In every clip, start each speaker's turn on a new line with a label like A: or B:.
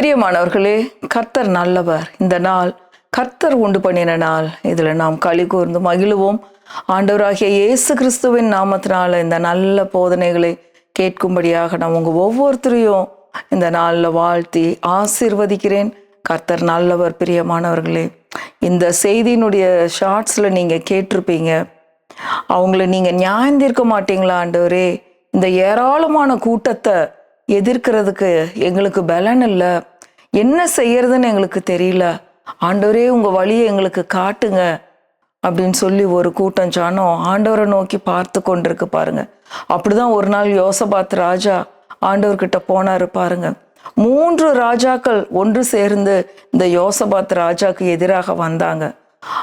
A: பிரியமானவர்களே கர்த்தர் நல்லவர். இந்த நாள் கர்த்தர் உண்டு பண்ணின நாள். இதில் நாம் களி கூர்ந்து மகிழுவோம். ஆண்டவராகிய இயேசு கிறிஸ்துவின் நாமத்தினால இந்த நல்ல போதனைகளை கேட்கும்படியாக நான் உங்கள் ஒவ்வொருத்தரையும் இந்த நாளில் வாழ்த்தி ஆசீர்வதிக்கிறேன். கர்த்தர் நல்லவர் பிரியமானவர்களே இந்த செய்தியினுடைய ஷார்ட்ஸில் நீங்கள் கேட்டிருப்பீங்க. அவங்கள நீங்கள் நியாயந்திருக்க மாட்டீங்களா ஆண்டவரே? இந்த ஏராளமான கூட்டத்தை எதிர்க்கிறதுக்கு எங்களுக்கு பலன் இல்லை. என்ன செய்யறதுன்னு எங்களுக்கு தெரியல. ஆண்டவரே உங்கள் வழியை எங்களுக்கு காட்டுங்க அப்படின்னு சொல்லி ஒரு கூட்டம் ஜானம் ஆண்டவரை நோக்கி பார்த்து கொண்டிருக்கு பாருங்க. அப்படிதான் ஒரு நாள் யோசபாத் ராஜா ஆண்டவர்கிட்ட போனாரு பாருங்க. மூன்று ராஜாக்கள் ஒன்று சேர்ந்து இந்த யோசபாத் ராஜாக்கு எதிராக வந்தாங்க.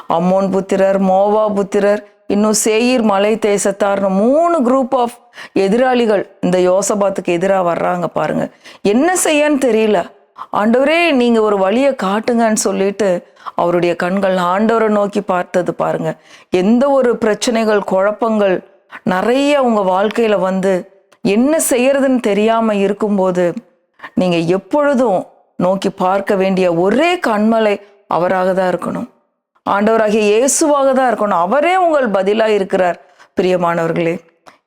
A: அம்மோன் புத்திரர் மோவா புத்திரர் இன்னும் சேயிர் மலை தேசத்தார்னு மூணு குரூப் ஆஃப் எதிராளிகள் இந்த யோசபாத்துக்கு எதிராக வர்றாங்க பாருங்க. என்ன செய்யன்னு தெரியல. ஆண்டவரே நீங்க ஒரு வழியை காட்டுங்கன்னு சொல்லிட்டு அவருடைய கண்கள் ஆண்டவரை நோக்கி பார்த்தது பாருங்க. எந்த ஒரு பிரச்சனைகள் குழப்பங்கள் நிறைய உங்க வாழ்க்கையில வந்து என்ன செய்யறதுன்னு தெரியாம இருக்கும்போது நீங்க எப்பொழுதும் நோக்கி பார்க்க வேண்டிய ஒரே கண்மலை அவராக தான் இருக்கணும். ஆண்டவராகிய இயேசுவாக தான் இருக்கணும். அவரே உங்கள் பதிலாக இருக்கிறார். பிரியமானவர்களே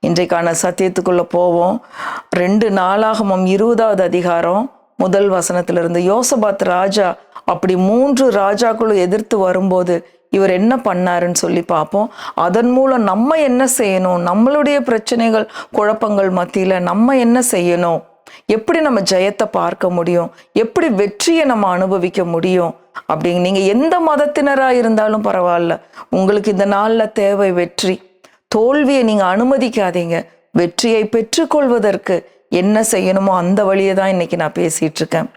A: இன்றைக்கான சத்தியத்துக்குள்ள போவோம். ரெண்டு நாளாகமம் இருபதாவது அதிகாரம். முதல் வசனத்திலிருந்து யோசபாத் ராஜா அப்படி மூன்று ராஜாக்களும் எதிர்த்து வரும்போது இவர் என்ன பண்ணாருன்னு சொல்லி பார்ப்போம். அதன் மூலம் நம்ம என்ன செய்யணும்? நம்மளுடைய பிரச்சனைகள் குழப்பங்கள் மத்தியில் நம்ம என்ன செய்யணும்? எப்படி நம்ம ஜெயத்தை பார்க்க முடியும்? எப்படி வெற்றியை நம்ம அனுபவிக்க முடியும்? அப்படிங்க நீங்கள் எந்த மதத்தினராக இருந்தாலும் பரவாயில்ல. உங்களுக்கு இந்த நாளில் தேவை வெற்றி. தோல்வியை நீங்கள் அனுமதிக்காதீங்க. வெற்றியை பெற்றுக்கொள்வதற்கு என்ன செய்யணுமோ அந்த வழியை தான் இன்றைக்கி நான் பேசிகிட்டு இருக்கேன்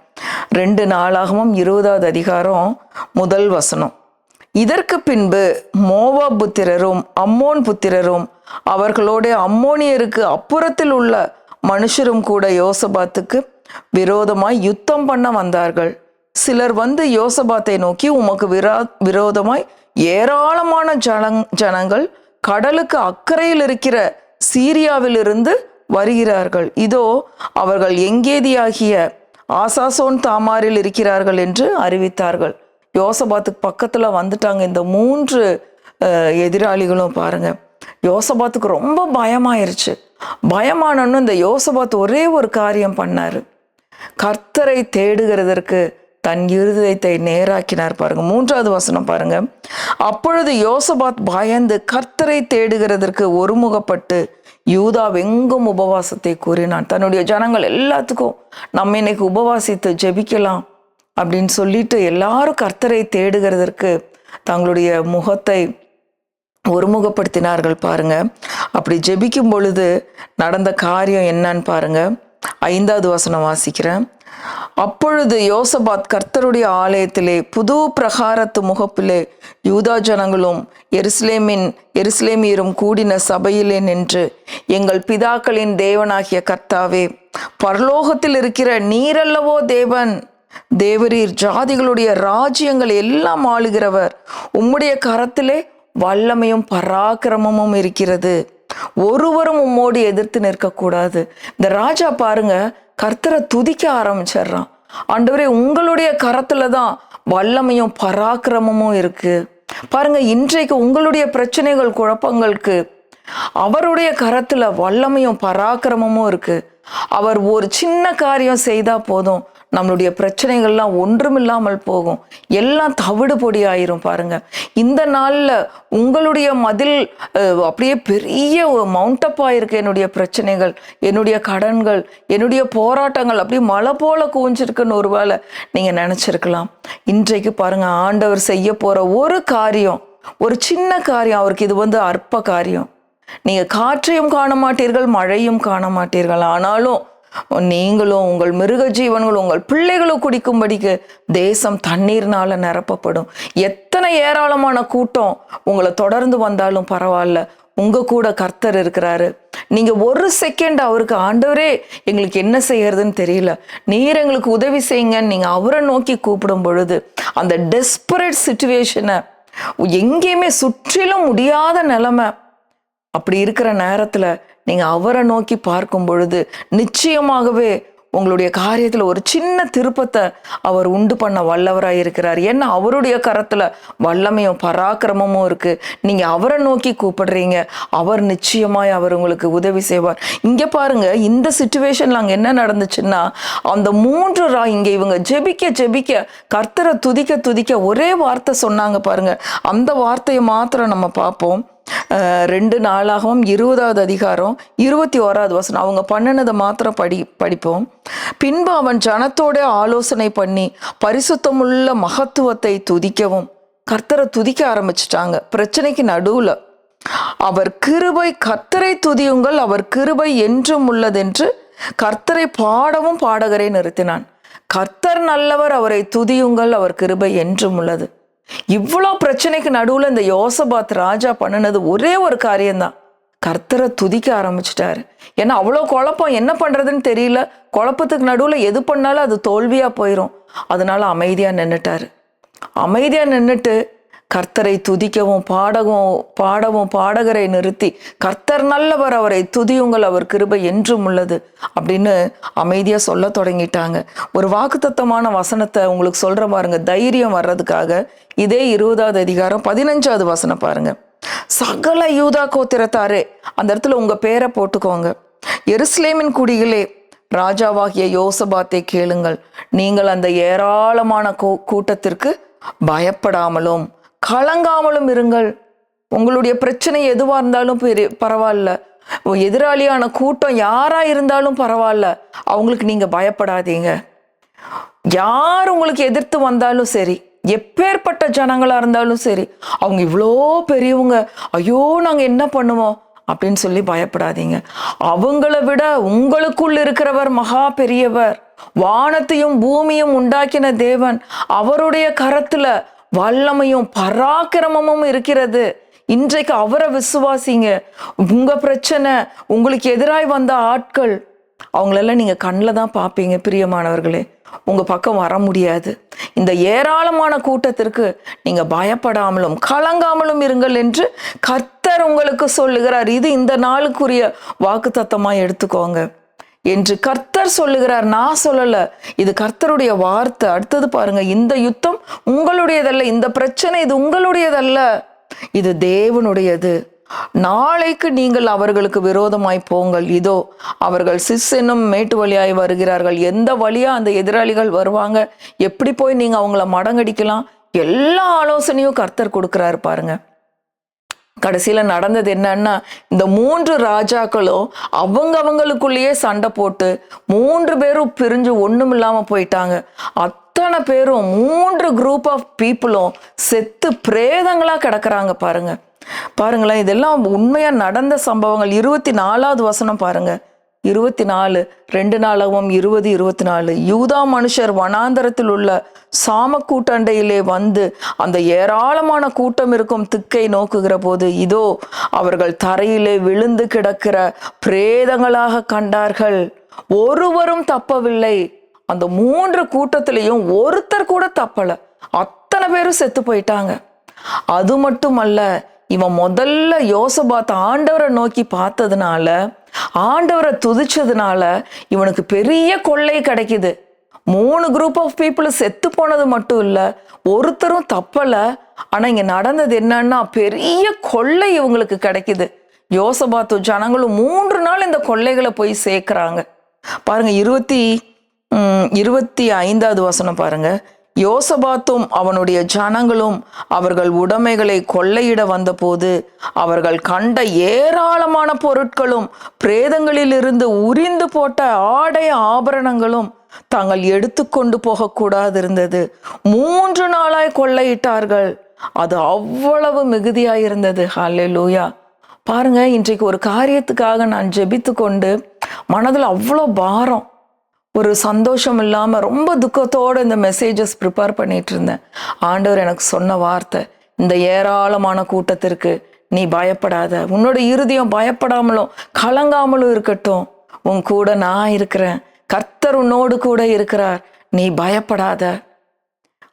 A: ரெண்டு நாளாகவும் இருபதாவது அதிகாரம் முதல் வசனம். இதற்கு பின்பு மோவா புத்திரரும் அம்மோன் புத்திரரும் அவர்களோட அம்மோனியருக்கு அப்புறத்தில் உள்ள மனுஷரும் கூட யோசபாத்துக்கு விரோதமாய் யுத்தம் பண்ண வந்தார்கள். சிலர் வந்து யோசபாத்தை நோக்கி உமக்கு விரா விரோதமாய் ஏராளமான ஜனங் ஜனங்கள் கடலுக்கு அக்கறையில் இருக்கிற சீரியாவிலிருந்து வருகிறார்கள். இதோ அவர்கள் எங்கேதியாகிய ஆசாசோன் தாமாரில் இருக்கிறார்கள் என்று அறிவித்தார்கள். யோசபாத்துக்கு பக்கத்தில் வந்துட்டாங்க. இந்த மூன்று எதிராளிகளும் பாருங்க. யோசபாத்துக்கு ரொம்ப பயமாயிருச்சு. பயமானன்னு இந்த யோசபாத் ஒரே ஒரு காரியம் பண்ணார். கர்த்தரை தேடுகிறதற்கு தன் இருதயத்தை நேராக்கினார் பாருங்க. மூன்றாவது வசனம் பாருங்க. அப்பொழுது யோசபாத் பயந்து கர்த்தரை தேடுகிறதற்கு ஒருமுகப்பட்டு யூதாவெங்கும் உபவாசத்தை கூறினான். தன்னுடைய ஜனங்கள் எல்லாத்துக்கும் நம்ம இன்னைக்கு உபவாசித்து ஜெபிக்கலாம் அப்படின்னு சொல்லிட்டு எல்லாரும் கர்த்தரை தேடுகிறதற்கு தங்களுடைய முகத்தை ஒருமுகப்படுத்தினார்கள் பாருங்க. அப்படி ஜெபிக்கும் பொழுது நடந்த காரியம் என்னன்னு பாருங்க. ஐந்தாவது வசனம் வாசிக்கிறேன். அப்பொழுது யோசபாத் கர்த்தருடைய ஆலயத்திலே புது பிரகாரத்து முகப்பிலே யூதா ஜனங்களும் எருசலேமின் எருசலேமியரும் கூடின சபையிலே நின்று எங்கள் பிதாக்களின் தேவனாகிய கர்த்தாவே பரலோகத்தில் இருக்கிற நீரல்லவோ தேவன்? தேவரீர் ஜாதிகளுடைய ராஜ்யங்கள் எல்லாம் ஆளுகிறவர். உம்முடைய கரத்திலே வல்லமையும் பராக்கிரமமும் இருக்கிறது. ஒருவரும் உம்மோடு எதிர்த்து நிற்கக்கூடாது. இந்த ராஜா பாருங்க கர்த்தரை துதிக்க ஆரம்பிச்சிடுறான். ஆண்டவரே உங்களுடைய கரத்துல தான் வல்லமையும் பராக்கிரமமும் இருக்கு. பாருங்க இன்றைக்கு உங்களுடைய பிரச்சனைகள் குழப்பங்களுக்கு அவருடைய கரத்துல வல்லமையும் பராக்கிரமமும் இருக்கு. அவர் ஒரு சின்ன காரியம் செய்தா போதும். நம்மளுடைய பிரச்சனைகள்லாம் ஒன்றுமில்லாமல் போகும். எல்லாம் தவிடு பொடி ஆயிரும் பாருங்க. இந்த நாளில் உங்களுடைய மதில் அப்படியே பெரிய மவுண்டப்பாக இருக்கு என்னுடைய பிரச்சனைகள் என்னுடைய கடன்கள் என்னுடைய போராட்டங்கள். அப்படியே மலை போல குவிஞ்சிருக்குன்னு ஒரு வேளை நீங்கள் நினச்சிருக்கலாம். இன்றைக்கு பாருங்க ஆண்டவர் செய்ய போகிற ஒரு காரியம் ஒரு சின்ன காரியம் அவருக்கு இது வந்து அற்ப காரியம். நீங்கள் காற்றையும் காண மாட்டீர்கள் மழையும் காண மாட்டீர்கள். ஆனாலும் நீங்களும் உங்கள் மிருக ஜீவன்களும் உங்கள் பிள்ளைகளும் குடிக்கும்படிக்கு தேசம் தண்ணீர்னால நிரப்பப்படும். எத்தனை ஏராளமான கூட்டம் உங்களை தொடர்ந்து வந்தாலும் பரவாயில்ல. உங்க கூட கர்த்தர் இருக்கிறாரு. நீங்க ஒரு செகண்ட் அவருக்கு ஆண்டவரே எங்களுக்கு என்ன செய்யறதுன்னு தெரியல. நீர் எங்களுக்கு உதவி செய்யுங்கன்னு நீங்க அவரை நோக்கி கூப்பிடும் பொழுது அந்த டெஸ்பரேட் சுச்சுவேஷனை எங்கேயுமே சுற்றிலும் முடியாத நிலைமை. அப்படி இருக்கிற நேரத்துல நீங்கள் அவரை நோக்கி பார்க்கும் பொழுது நிச்சயமாகவே உங்களுடைய காரியத்தில் ஒரு சின்ன திருப்பத்தை அவர் உண்டு பண்ண வல்லவராக இருக்கிறார். ஏன்னா அவருடைய கரத்தில் வல்லமையும் பராக்கிரமமும் இருக்குது நீங்கள் அவரை நோக்கி கூப்பிடுறீங்க. அவர் நிச்சயமாய் அவர் உங்களுக்கு உதவி செய்வார். இங்கே பாருங்கள் இந்த சுச்சுவேஷனில் அங்கே என்ன நடந்துச்சுன்னா அந்த மூன்று ரா இங்கே இவங்க ஜெபிக்க ஜெபிக்க கர்த்தரை துதிக்க துதிக்க ஒரே வார்த்தை சொன்னாங்க பாருங்கள் அந்த வார்த்தையை மாத்திரம் நம்ம பார்ப்போம். ரெண்டு நாளாகவும் இருபதாவது அதிகாரம் இருபத்தி ஓராவது வசனம். அவங்க பண்ணினதை மாத்திரம் படி படிப்போம். பின்பு அவன் ஜனத்தோட ஆலோசனை பண்ணி பரிசுத்தமுள்ள மகத்துவத்தை துதிக்கவும். கர்த்தரை துதிக்க ஆரம்பிச்சிட்டாங்க. பிரச்சனைக்கு நடுவில். அவர் கிருபை கர்த்தரை துதியுங்கள் அவர் கிருபை என்றும் உள்ளதென்று கர்த்தரை பாடவும் பாடகரை நிறுத்தினான். கர்த்தர் நல்லவர் அவரை துதியுங்கள் அவர் கிருபை என்றும் உள்ளது. இவ்வளோ பிரச்சனைக்கு நடுவில் இந்த யோசபாத் ராஜா பண்ணினது ஒரே ஒரு காரியம்தான். கர்த்தரை துதிக்க ஆரம்பிச்சிட்டாரு. ஏன்னா அவ்வளோ குழப்பம் என்ன பண்ணுறதுன்னு தெரியல. குழப்பத்துக்கு நடுவில் எது பண்ணாலும் அது தோல்வியாக போயிடும் அதனால அமைதியாக நின்றுட்டாரு அமைதியாக நின்றுட்டு கர்த்தரை துதிக்கவும் பாடவும் பாடவும் பாடகரை நிறுத்தி கர்த்தர் நல்லவர் அவரை துதியுங்கள் அவர் கிருபை என்றும் உள்ளது. அப்படின்னு அமைதியாக சொல்ல தொடங்கிட்டாங்க. ஒரு வாக்குத்தத்தமான வசனத்தை உங்களுக்கு சொல்கிற பாருங்க. தைரியம் வர்றதுக்காக இதே இருபதாவது அதிகாரம் பதினஞ்சாவது வசனம் பாருங்க. சகல யூதா கோத்திரத்தாரே அந்த இடத்துல உங்கள் பேரை போட்டுக்கோங்க. எருசலேமின் குடிகளே ராஜாவாகிய யோசபாத்தை கேளுங்கள். நீங்கள் அந்த ஏராளமான கூ- கூட்டத்திற்கு பயப்படாமலும் கலங்காமலும் இருங்கள். உங்களுடைய பிரச்சனை எதுவாக இருந்தாலும் பெரிய பரவாயில்ல. எதிராளியான கூட்டம் யாராக இருந்தாலும் பரவாயில்ல. அவங்களுக்கு நீங்கள் பயப்படாதீங்க. யார் உங்களுக்கு எதிர்த்து வந்தாலும் சரி எப்பேற்பட்ட ஜனங்களாக இருந்தாலும் சரி அவங்க இவ்வளோ பெரியவங்க ஐயோ நாங்கள் என்ன பண்ணுவோம்? அப்படின்னு சொல்லி பயப்படாதீங்க. அவங்கள விட உங்களுக்குள் இருக்கிறவர் மகா பெரியவர். வானத்தையும் பூமியும் உண்டாக்கின தேவன் அவருடைய கரத்துல வல்லமையும் பராக்கிரமமும் இருக்கிறது. இன்றைக்கு அவரை விசுவாசிங்க. உங்க பிரச்சனை உங்களுக்கு எதிராய் வந்த ஆட்கள் அவங்களெல்லாம் நீங்க கண்ணில் தான் பார்ப்பீங்க பிரியமானவர்களே. உங்க பக்கம் வர முடியாது. இந்த ஏராளமான கூட்டத்திற்கு நீங்க பயப்படாமலும் கலங்காமலும் இருங்கள் என்று கர்த்தர் உங்களுக்கு சொல்லுகிறார். இது இந்த நாளுக்குரிய வாக்குத்தத்தமாக எடுத்துக்கோங்க. என்று கர்த்தர் சொல்லுகிறார். நான் சொல்லல. இது கர்த்தருடைய வார்த்தை. அடுத்தது பாருங்க இந்த யுத்தம் உங்களுடையதல்ல. இந்த பிரச்சனை இது உங்களுடையதல்ல. இது தேவனுடையது. நாளைக்கு நீங்கள் அவர்களுக்கு விரோதமாய் போங்கள். இதோ அவர்கள் சிஸ் என்னும் மேட்டு வழியாய் வருகிறார்கள். எந்த வழியா அந்த எதிராளிகள் வருவாங்க? எப்படி போய் நீங்க அவங்கள மடங்கடிக்கலாம்? எல்லா ஆலோசனையும் கர்த்தர் கொடுக்கிறாரு பாருங்க. கடைசியில் நடந்தது என்னன்னா இந்த மூன்று ராஜாக்களும் அவங்க அவங்களுக்குள்ளேயே சண்டை போட்டு மூன்று பேரும் பிரிஞ்சு ஒன்றும் இல்லாமல் போயிட்டாங்க. அத்தனை பேரும் மூன்று குரூப் ஆஃப் பீப்புளும் செத்து பிரேதங்களாக கிடக்குறாங்க பாருங்க. பாருங்களேன் இதெல்லாம் உண்மையாக நடந்த சம்பவங்கள். இருபத்தி நாலாவது வசனம் பாருங்கள் இருபத்தி நாலு ரெண்டு நாளாகவும் இருபது இருபத்தி நாலு. யூதா மனுஷர் வனாந்தரத்தில் உள்ள சாம கூட்டண்டையிலே வந்து அந்த ஏராளமான கூட்டம் இருக்கும் திக்கை நோக்குகிற போது இதோ அவர்கள் தரையிலே விழுந்து கிடக்கிற பிரேதங்களாக கண்டார்கள். ஒருவரும் தப்பவில்லை. அந்த மூன்று கூட்டத்திலையும் ஒருத்தர் கூட தப்பல. அத்தனை பேரும் செத்து போயிட்டாங்க. அது மட்டுமல்ல இவன் முதல்ல யோசபாத் ஆண்டவரை நோக்கி பார்த்ததுனால ஆண்டவரை துதிச்சதுனால இவனுக்கு பெரிய கொள்ளை கிடைக்குது. மூணு குரூப் ஆஃப் பீப்புள் செத்து போனது மட்டும் இல்லை ஒருத்தரும் தப்பலை. ஆனால் இங்கே நடந்தது என்னன்னா பெரிய கொள்ளை இவங்களுக்கு கிடைக்குது. யோசபாத்து ஜனங்களும் மூன்று நாள் இந்த கொள்ளைகளை போய் சேர்க்குறாங்க. பாருங்க இருபத்தி இருபத்தி ஐந்தாவது வசனம் பாருங்க. யோசபாத்தும் அவனுடைய ஜனங்களும் அவர்கள் உடைமைகளை கொள்ளையிட வந்தபோது அவர்கள் கண்ட ஏராளமான பொருட்களும் பிரேதங்களிலிருந்து உரிந்து போட்ட ஆடை ஆபரணங்களும் தாங்கள் எடுத்துக்கொண்டு போகக்கூடாது இருந்தது மூன்று நாளாய் கொள்ளையிட்டார்கள். அது அவ்வளவு மிகுதியாயிருந்தது. லூயா பாருங்க இன்றைக்கு ஒரு காரியத்துக்காக நான் ஜெபித்து கொண்டு மனதில் அவ்வளோ பாரம். ஒரு சந்தோஷம் இல்லாமல் ரொம்ப துக்கத்தோட இந்த மெசேஜஸ் ப்ரிப்பேர் பண்ணிட்டு இருந்தேன். ஆண்டவர் எனக்கு சொன்ன வார்த்தை இந்த ஏராளமான கூட்டத்திற்கு நீ பயப்படாத. உன்னோட இருதயம் பயப்படாமலும் கலங்காமலும் இருக்கட்டும். உன் கூட நான் இருக்கிறேன். கர்த்தர் உன்னோடு கூட இருக்கிறார். நீ பயப்படாத.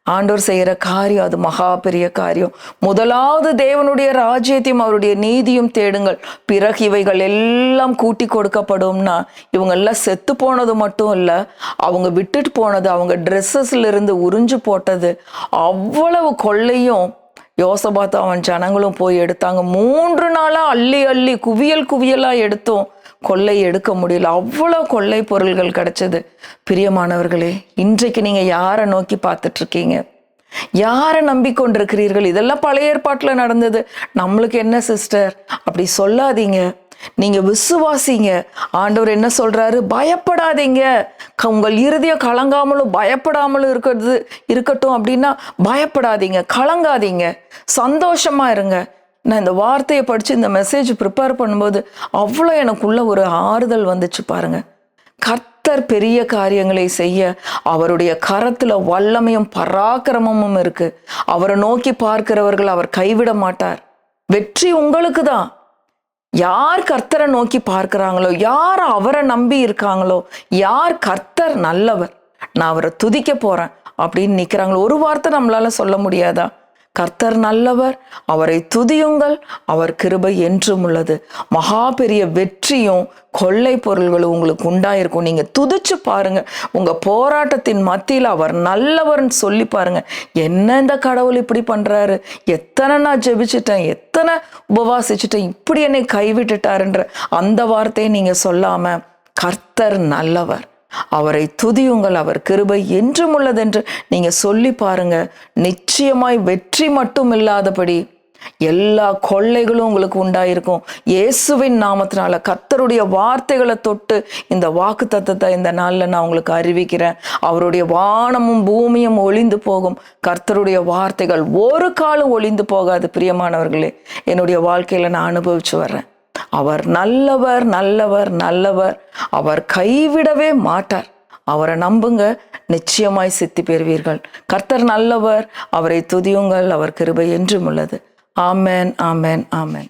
A: ஆண்டோர் செய்கிற காரியம் அது மகா பெரிய காரியம். முதலாவது தேவனுடைய ராஜ்யத்தையும் அவருடைய நீதியும் தேடுங்கள். பிறகு இவைகள் எல்லாம் கூட்டி கொடுக்கப்படும்னா இவங்க எல்லாம் செத்து போனது மட்டும் இல்லை அவங்க விட்டுட்டு போனது அவங்க ட்ரெஸ்ஸஸ்ல இருந்து உறிஞ்சு போட்டது அவ்வளவு கொள்ளையும் யோசபாத்து அவன் ஜனங்களும் போய் எடுத்தாங்க. மூன்று நாளாக அள்ளி அள்ளி குவியல் குவியலாக எடுத்தோம். கொள்ளை எடுக்க முடியல. அவ்வளோ கொள்ளை பொருள்கள் கிடைச்சது. பிரியமானவர்களே இன்றைக்கு நீங்கள் யாரை நோக்கி பார்த்துட்டு இருக்கீங்க யாரை நம்பிக்கொண்டிருக்கிறீர்கள்? இதெல்லாம் பழைய ஏற்பாட்டில் நடந்தது. நம்மளுக்கு என்ன சிஸ்டர்? அப்படி சொல்லாதீங்க. நீங்க விசுவாசிங்க. ஆண்டவர் என்ன சொல்றாரு? பயப்படாதீங்க. உங்கள் இருதயம் கலங்காமலும் பயப்படாமலும் இருக்கிறது இருக்கட்டும் அப்படின்னா பயப்படாதீங்க. கலங்காதீங்க. சந்தோஷமா இருங்க. நான் இந்த வார்த்தையை படித்து இந்த மெசேஜ் ப்ரிப்பேர் பண்ணும்போது அவ்வளோ எனக்குள்ள ஒரு ஆறுதல் வந்துச்சு பாருங்க. கர்த்தர் பெரிய காரியங்களை செய்ய அவருடைய கரத்தில் வல்லமையும் பராக்கிரமமும் இருக்கு. அவரை நோக்கி பார்க்கிறவர்கள் அவர் கைவிட மாட்டார். வெற்றி உங்களுக்கு தான். யார் கர்த்தரை நோக்கி பார்க்குறாங்களோ யார் அவரை நம்பி இருக்காங்களோ யார் கர்த்தர் நல்லவர்? நான் அவரை துதிக்க போறேன் அப்படின்னு நிற்கிறாங்களோ ஒரு வார்த்தை நம்மளால சொல்ல முடியாதா? கர்த்தர் நல்லவர் அவரை துதியுங்கள் அவர் கிருபை என்றும் உள்ளது. மகா பெரிய வெற்றியும் கொள்ளை பொருள்களும் உங்களுக்கு உண்டாயிருக்கும். நீங்க துதிச்சு பாருங்க. உங்க போராட்டத்தின் மத்தியில் அவர் நல்லவர்னு சொல்லி பாருங்க. என்ன இந்த கடவுள் இப்படி பண்றாரு? எத்தனை நான் ஜெபிச்சிட்டேன் எத்தனை உபவாசிச்சிட்டேன் இப்படி என்னை கைவிட்டுட்டாருன்ற அந்த வார்த்தையை நீங்க சொல்லாம கர்த்தர் நல்லவர். அவரை துதியுங்கள் அவர் கிருபை என்றும் உள்ளதென்று நீங்க சொல்லி பாருங்க. நிச்சயமாய் வெற்றி மட்டும் இல்லாதபடி எல்லா கொள்ளைகளும் உங்களுக்கு உண்டாயிருக்கும். இயேசுவின் நாமத்தினால கர்த்தருடைய வார்த்தைகளை தொட்டு இந்த வாக்கு தத்தத்தை இந்த நாள்ல நான் உங்களுக்கு அறிவிக்கிறேன். அவருடைய வானமும் பூமியும் ஒளிந்து போகும். கர்த்தருடைய வார்த்தைகள் ஒரு காலம் ஒளிந்து போகாது பிரியமானவர்களே. என்னுடைய வாழ்க்கையில நான் அனுபவிச்சு வர்றேன். அவர் நல்லவர் நல்லவர் நல்லவர். அவர் கைவிடவே மாட்டார். அவரை நம்புங்க நிச்சயமாய் சித்தி பெறுவீர்கள். கர்த்தர் நல்லவர் அவரை துதியுங்கள் அவர் கிருபை என்றும் உள்ளது. ஆமேன் ஆமேன் ஆமேன்.